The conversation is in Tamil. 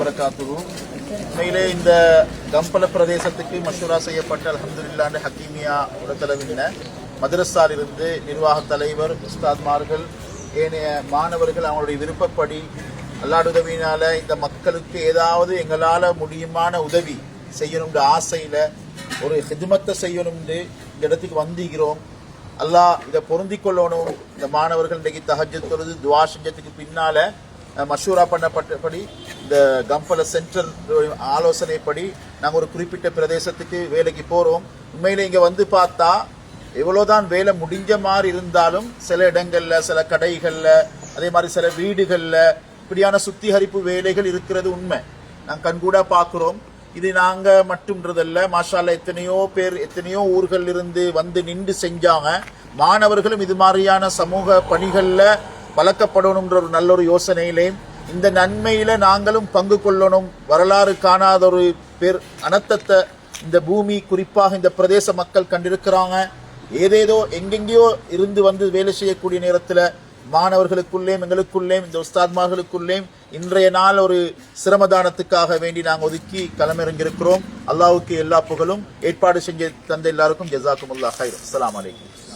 வரகாத்துரு உண்மையிலே இந்த கம்பல பிரதேசத்துக்கு மஷூரா செய்யப்பட்ட அல்ஹம்துலில்லாஹ் ஹக்கீமியா உடத்தளவின மதரசாலிருந்து நிர்வாக தலைவர் உஸ்தாத்மார்கள் ஏனைய மாணவர்கள் அவங்களுடைய விருப்பப்படி அல்லாஹ் உதவியினால இந்த மக்களுக்கு ஏதாவது எங்களால் முடியுமான உதவி செய்யணும்ன்ற ஆசையில ஒரு ஹிதுமத்தை செய்யணும்னு இந்த இடத்துக்கு வந்திக்கிறோம் அல்லாஹ் இதை பொருந்தி கொள்ளணும். இந்த மாணவர்கள் இன்றைக்கு தகஜத் தொழுது துவா செஞ்சத்துக்கு பின்னால மஷூரா பண்ணப்பட்டபடி இந்த கம்பல சென்ட்ரல் ஆலோசனைப்படி நாங்கள் ஒரு குறிப்பிட்ட பிரதேசத்துக்கு வேலைக்கு போகிறோம் உண்மையில் இங்கே வந்து பார்த்தா எவ்வளோதான் வேலை முடிஞ்ச மாதிரி இருந்தாலும் சில இடங்களில் சில கடைகளில் அதே மாதிரி சில வீடுகளில் இப்படியான சுத்திகரிப்பு வேலைகள் இருக்கிறது உண்மை. நாங்கள் கண்கூடாக பார்க்குறோம். இது நாங்கள் மட்டும்ன்றதல்ல மாஷால எத்தனையோ பேர் எத்தனையோ ஊர்கள் இருந்து வந்து நின்று செஞ்சாங்க. மாணவர்களும் இது மாதிரியான சமூக பணிகளில் வளர்க்கப்படணுன்ற ஒரு நல்ல ஒரு யோசனையிலையும் இந்த நன்மையில நாங்களும் பங்கு கொள்ளணும். வரலாறு காணாத ஒரு பேர் அனர்த்தத்தை இந்த பூமி குறிப்பாக இந்த பிரதேச மக்கள் கண்டிருக்கிறாங்க. ஏதேதோ எங்கெங்கேயோ இருந்து வந்து வேலை செய்யக்கூடிய நேரத்தில் மாணவர்களுக்குள்ளேயும் எங்களுக்குள்ளேயும் இந்த உஸ்தாத்மார்களுக்குள்ளேயும் இன்றைய நாள் ஒரு சிரமதானத்துக்காக வேண்டி நாங்கள் ஒதுக்கி களமிறங்கியிருக்கிறோம். அல்லாவுக்கு எல்லா புகழும். ஏற்பாடு செஞ்சு தந்த எல்லாருக்கும் ஜசாக்கும் அல்லா ஹைர் அஸ்ஸலாமு அலைக்கும்.